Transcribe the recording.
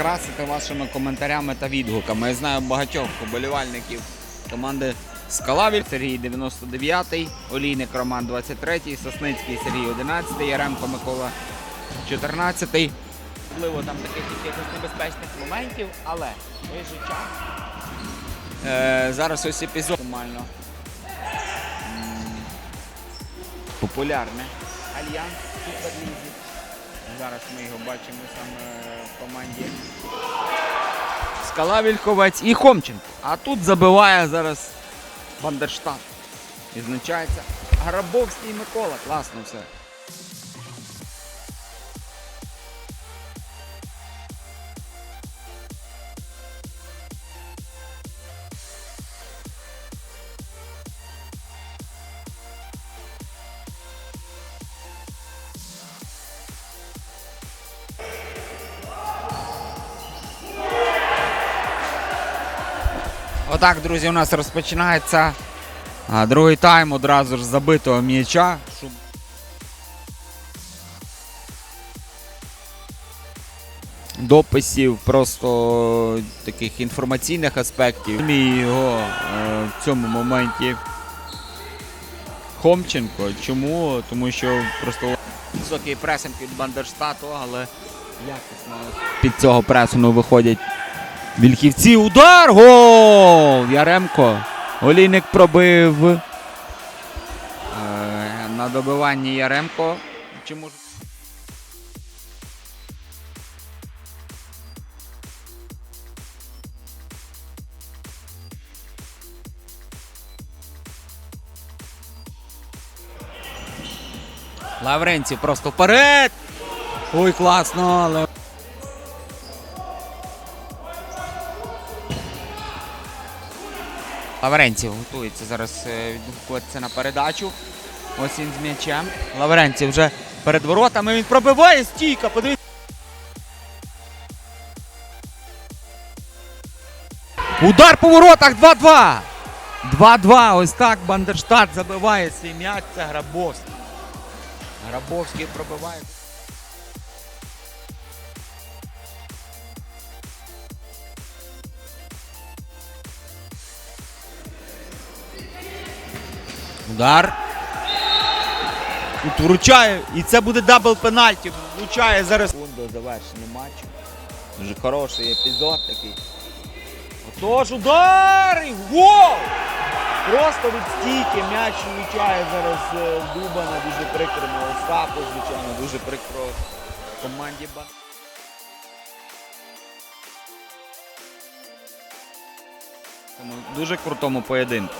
прикрасити вашими коментарями та відгуками. Я знаю багатьох поболівальників команди Скалавіль, Сергій 99-й, Олійник Роман 23-й, Сосницький Сергій 11-й, Яремко Микола 14-й. Можливо, там таких якихось небезпечних моментів, але той же час. Е, зараз ось епізод нормально. Популярне. Альянс Суперлізі. Зараз ми його бачимо саме в команді. Скала Вільховець і Хомченко. А тут забиває зараз Бандерштат. Відзначається Грабовський Микола. Класно все. Отак, друзі, у нас розпочинається другий тайм одразу ж забитого м'яча. Дописів, просто таких інформаційних аспектів. Мій його е, в цьому моменті Хомченко. Чому? Тому що просто високий пресинг від Бандерштату, але якісно під цього пресингу виходять Вільхівці. Удар! Гол! Яремко. Олійник пробив. Е, на добиванні Яремко. Чи може... Лавренців просто вперед! Ой, класно, але. Лавренців готується зараз е, на передачу. Ось він з м'ячем. Лавренців вже перед воротами. Він пробиває стійка. Подивіться. Удар по воротах 2-2. 2-2. Ось так Бандерштат забиває свій м'яч. Це Грабовський. Грабовський пробиває. Удар. Тут вручає. І це буде дабл пенальті. Вручає зараз. До завершення матчу. Дуже хороший епізод такий. Отож, удар! І гол! Просто від стійки м'яч влучає зараз е, Дубана. Дуже прикро на Остапу, звичайно, дуже прикро команді Бан. Дуже крутому поєдинку.